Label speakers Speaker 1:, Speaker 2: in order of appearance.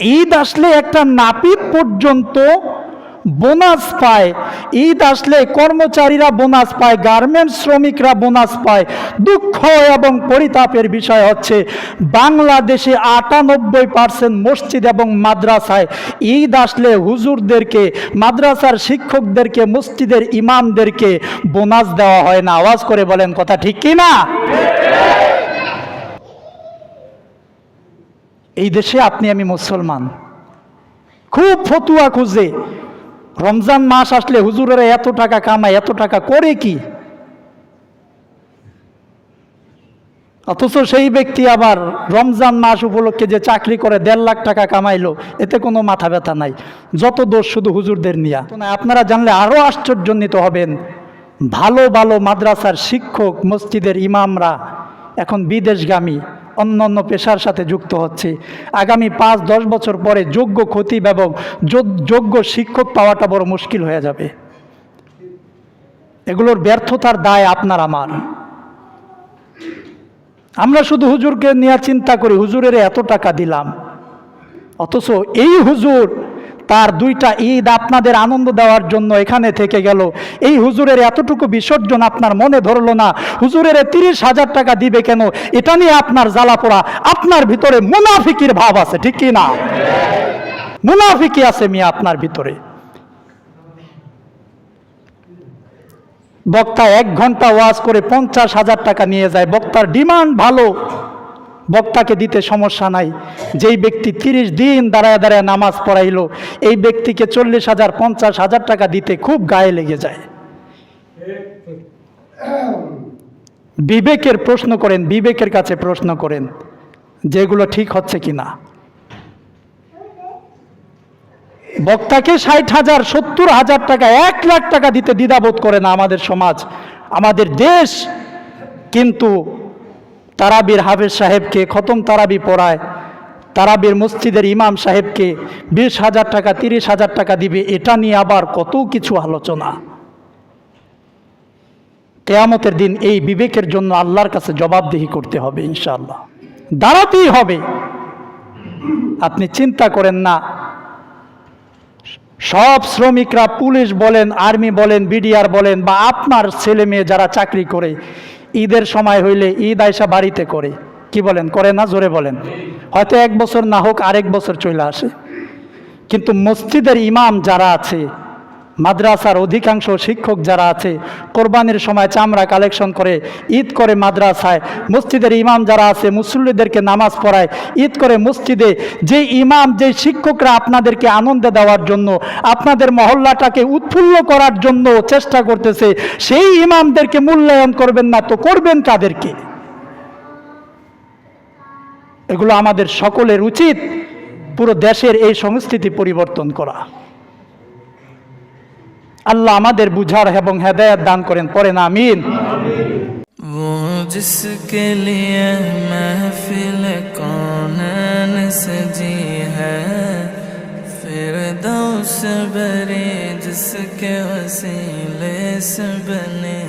Speaker 1: ঈদ আসলে একটা নাপিত পর্যন্ত বোনাস পায়। ঈদ আসলে কর্মচারীরা বোনাস পায়, গার্মেন্টস শ্রমিকরা বোনাস পায়। দুঃখ এবং পরিতাপের বিষয় হচ্ছে, বাংলাদেশে আটানব্বই পার্সেন্ট মসজিদ এবং মাদ্রাসায় ঈদ আসলে হুজুরদেরকে, মাদ্রাসার শিক্ষকদেরকে, মসজিদের ইমামদেরকে বোনাস দেওয়া হয় না। আওয়াজ করে বলেন কথা ঠিক কি না এই দেশে আপনি, আমি মুসলমান। খুব ফতুয়া খুঁজে। রমজান মাস আসলে হুজুরেরা এত টাকা কামায়, এত টাকা করে কি? অথচ সেই ব্যক্তি আবার রমজান মাস উপলক্ষে যে চাকরি করে দেড় লাখ টাকা কামাইলো, এতে কোনো মাথা ব্যথা নাই। যত দোষ শুধু হুজুরদের নিয়া। আপনারা জানলে আরও আশ্চর্যান্বিত হবেন। ভালো ভালো মাদ্রাসার শিক্ষক, মসজিদের ইমামরা, এখন বিদেশগামী। অন্য অন্য পেশার সাথে যুক্ত হচ্ছে। আগামী পাঁচ, দশ বছর পরে যোগ্য ক্ষতি এবং যোগ্য শিক্ষক পাওয়াটা বড় মুশকিল হয়ে যাবে। এগুলোর ব্যর্থতার দায় আপনার, আমার। আমরা শুধু হুজুরকে নিয়ে চিন্তা করি, হুজুরের এত টাকা দিলাম। অথচ এই হুজুর তার দুইটা ঈদ আপনাদের আনন্দ দেওয়ার জন্য এখানে থেকে গেল। এই হুজুরের এতটুকু বিসর্জন আপনার মনে ধরলো না। হুজুরের তিরিশ হাজার টাকা দিবে কেন? এটা নিয়ে আপনার জ্বালা পোড়া। আপনার ভিতরে মুনাফিকির ভাব আছে, ঠিক কি না? মুনাফিকি আছে মিয়া আপনার ভিতরে। বক্তা এক ঘণ্টা ওয়াজ করে পঞ্চাশ হাজার টাকা নিয়ে যায়। বক্তার ডিমান্ড ভালো। বক্তাকে দিতে সমস্যা নাই। যেই ব্যক্তি তিরিশ দিন দাঁড়ায় দাঁড়ায় নামাজ পড়াইলো, এই ব্যক্তিকে চল্লিশ হাজার, পঞ্চাশ হাজার টাকা দিতে খুব গায়ে লেগে যায়। বিবেকের প্রশ্ন করেন, বিবেকের কাছে প্রশ্ন করেন, যেগুলো ঠিক হচ্ছে কি না বক্তাকে ষাট হাজার, সত্তর হাজার টাকা, এক লাখ টাকা দিতে দ্বিধাবোধ করে না আমাদের সমাজ। আমাদের দেশ কিন্তু তারাবির হাফেজ সাহেবকে খতম তারাবি পড়ায়। তারাবির মসজিদের ইমাম সাহেবকে বিশ হাজার টাকা, তিরিশ হাজার টাকা দিবে, এটা নিয়ে আবার কত কিছু আলোচনা। কেয়ামতের দিন এই বিবেকের জন্য আল্লাহর কাছে জবাবদিহি করতে হবে, ইনশাআল্লাহ। দাঁড়াতেই হবে। আপনি চিন্তা করেন না। সব শ্রমিকরা পুলিশ বলেন, আর্মি বলেন, বিডিআর বলেন বা আপনার ছেলে মেয়ে যারা চাকরি করে ঈদের সময় হইলে ঈদ আয়সা বাড়িতে করে। কি বলেন, করে না? জোরে বলেন। হয়তো এক বছর না হোক, আরেক বছর চলে আসে। কিন্তু মসজিদের ইমাম যারা আছে মাদ্রাসার অধিকাংশ শিক্ষক যারা আছে, কোরবানির সময় চামড়া কালেকশন করে, ঈদ করে মাদ্রাসায়, মসজিদের ইমাম যারা আছে, মুসল্লিদেরকে নামাজ পড়ায়, ঈদ করে মসজিদে যে ইমাম, যে শিক্ষকরা আপনাদেরকে আনন্দ দেওয়ার জন্য, আপনাদের মহল্লাটাকে উৎফুল্ল করার জন্য চেষ্টা করতেছে, সেই ইমামদেরকে মূল্যায়ন করবেন না তো করবেন কাদেরকে? এগুলো আমাদের সকলের উচিত পুরো দেশের এই সংস্কৃতি পরিবর্তন করা। আল্লাহ আমাদের বুঝার এবং হেদায়ত দান করেন পড়েন আমিন
Speaker 2: वो जिसके लिए महफिल कौन सजी है फिर दौस बरे जिसके वसीले से बने